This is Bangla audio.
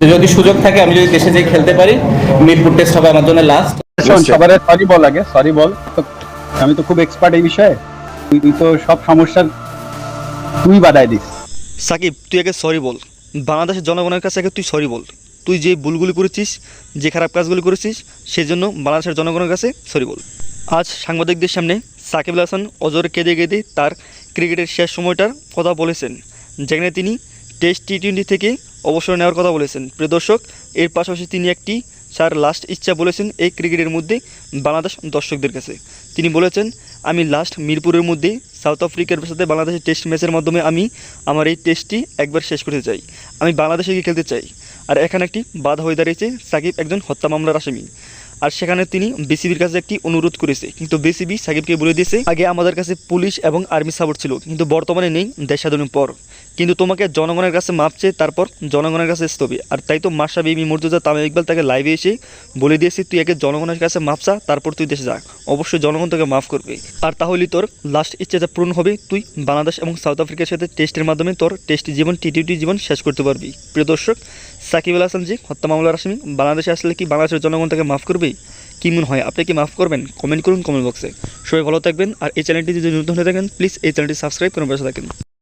যদি সুযোগ থাকে আমি যদি দেশে যেয়ে খেলতে পারি মিরপুর টেস্ট হবে আমার জন্য লাস্ট সবার সরি বল আগে সরি বল। আমি তো খুব এক্সপার্ট এই বিষয়ে। তুই তুই তো সব সমস্যার তুই বাধাই দিস। সাকিব তুই আগে সরি বল। বাংলাদেশের জনগণের কাছে আগে তুই সরি বল। তুই যে ভুলগুলি করেছিস যে খারাপ কাজগুলি করেছিস সেই জন্য বাংলাদেশের জনগণের কাছে সরি বল। আজ সাংবাদিকদের সামনে সাকিব আল হাসান অজরে কেঁদে কেঁদে তার ক্রিকেটের শেষ সময়টার কথা বলেছেন যেখানে তিনি টেস্ট টি টোয়েন্টি থেকে অবসর নেওয়ার কথা বলেছেন। প্রিয় দর্শক, এর পাশাপাশি তিনি একটি তার লাস্ট ইচ্ছা বলেছেন এই ক্রিকেটের মধ্যে বাংলাদেশ দর্শকদের কাছে। তিনি বলেছেন, আমি লাস্ট মিরপুরের মধ্যে সাউথ আফ্রিকার সাথে বাংলাদেশের টেস্ট ম্যাচের মাধ্যমে আমি আমার এই টেস্টটি একবার শেষ করতে চাই। আমি বাংলাদেশে গিয়ে খেলতে চাই। আর এখানে একটি বাধা হয়ে দাঁড়িয়েছে সাকিব একজন হত্যা মামলার আসামি। আর সেখানে তিনি বিসিবির কাছে একটি অনুরোধ করেছে, কিন্তু বিসিবি সাকিবকে বলে দিয়েছে, আগে আমাদের কাছে পুলিশ এবং আর্মি সাপোর্ট ছিল, কিন্তু বর্তমানে নেই দেশ পর। কিন্তু তোমাকে জনগণের কাছে মাপছে তারপর জনগণের কাছে আসতে হবে আর তাই তো মাসা বিবি মর্যাদা তামিম ইকবাল তাকে লাইভে এসে বলে দিয়েছি, তুই আগে জনগণের কাছে মাপসা তারপর তুই দেশে যা। অবশ্যই জনগণ তোকে মাফ করবে। আর তাহলে তোর লাস্ট ইচ্ছাটা পূরণ হবে, তুই বাংলাদেশ এবং সাউথ আফ্রিকার সাথে টেস্টের মাধ্যমে তোর টেস্ট জীবন টি টোয়েন্টি জীবন শেষ করতে পারবি। প্রিয় দর্শক সাকিব আল হাসান জি, হত্যা মামলার আসামি, বাংলাদেশে আসলে কি বাংলাদেশের জনগণ তাকে মাফ করবে? কি মনে হয়, আপনি কি মাফ করবেন? কমেন্ট করুন কমেন্ট বক্সে সবাই ভালো থাকবেন, আর এই চ্যানেলটি যদি নতুন হয়ে থাকেন প্লিজ এই চ্যানেলটি সাবস্ক্রাইব করুন পাশে থাকেন।